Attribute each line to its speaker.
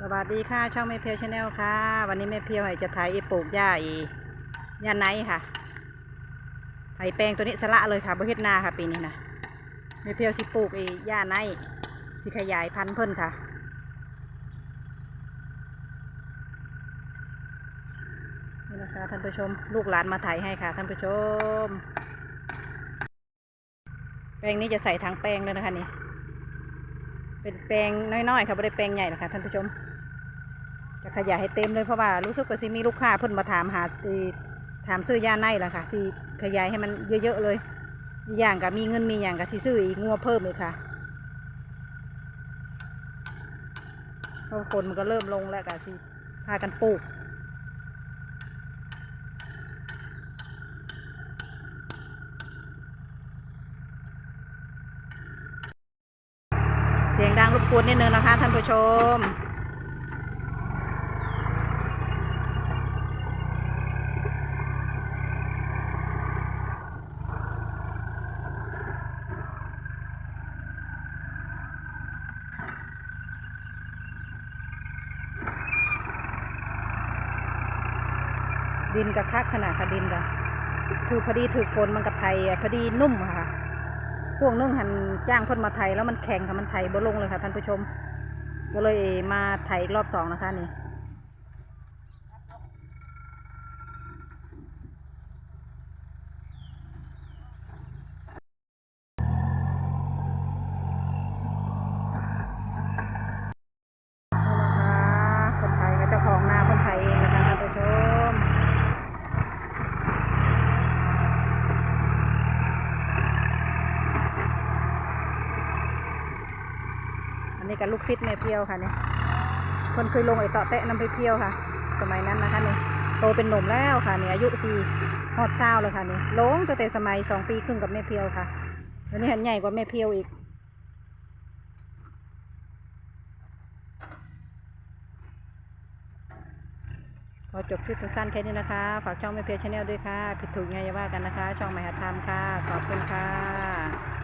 Speaker 1: สวัสดีค่ะ ช่องแม่เพียวชาแนลค่ะ วันนี้แม่เพียวให้จะไถปลูกหญ้าอีหญ้าไนค่ะไถแปลงตัวนี้สละเลยค่ะบ่เฮ็ดนาค่ะปีนี้นะแม่เพียวสิปลูกอีหญ้าไนสิขยายพันธุ์เพิ่นค่ะ นี่นะคะท่านผู้ชมลูกหลานมาไถให้ค่ะท่านผู้ชม แปลงนี้จะใส่ทางแปลงเลยนะคะนี่ เป็นแปลงน้อยๆค่ะไม่ได้แปลงใหญ่นะคะท่านผู้ชม จะขยายให้เต็มเลยเพราะว่ารู้สึกว่าสิมีลูกค้าเพิ่นมาถามหาสิถามซื้อยาในล่ะค่ะสิขยายให้มันเยอะๆเลยอย่างกับมีเงินมีอย่างกับสิซื้ออีกงัวเพิ่มเลยค่ะเพราะคนมันก็เริ่มลงแล้วกับสิพากันปลูก เสียงดังรบกวนนิดนึงนะคะ ท่านผู้ชม ดินกับคักขนาดค่ะดินกับคือพอดีถือฝนมันกับไทยอะพอดีนุ่มค่ะ ช่วงนึงหันจ้างเพิ่นมาไทยแล้วมันแข็งค่ะมันไทยบ่ลงเลยค่ะท่านผู้ชม ก็เลยมาไทยรอบสองนะคะนี่นะคะคนไทยก็เจ้าของนาคนไทยเองนะคะท่านผู้ชม อั นนี้กับลูกซิดแม่เพียวค่ะเนี่ยคนเคยลงไอ้เตาะเตะน้ำไปเพียวค่ะ สมัยนั้นนะคะนี่โตเป็นหนุ่มแล้วค่ะเนี่ยอายุสี่ฮอดเศร้าเลยค่ะนี่ลงตั้งแต่สมัยสองปีครึ่งกับแม่เพียวค่ะวันนี้หันใหญ่กว่าแม่เพียวอีกขอจบคลิปสั้นแค่นี้นะคะ ฝากช่องแม่เพียวชาแนลด้วยค่ะ ผิดถูกไงอย่าว่ากันนะคะ ช่องใหม่หัดทำค่ะ ขอบคุณค่ะ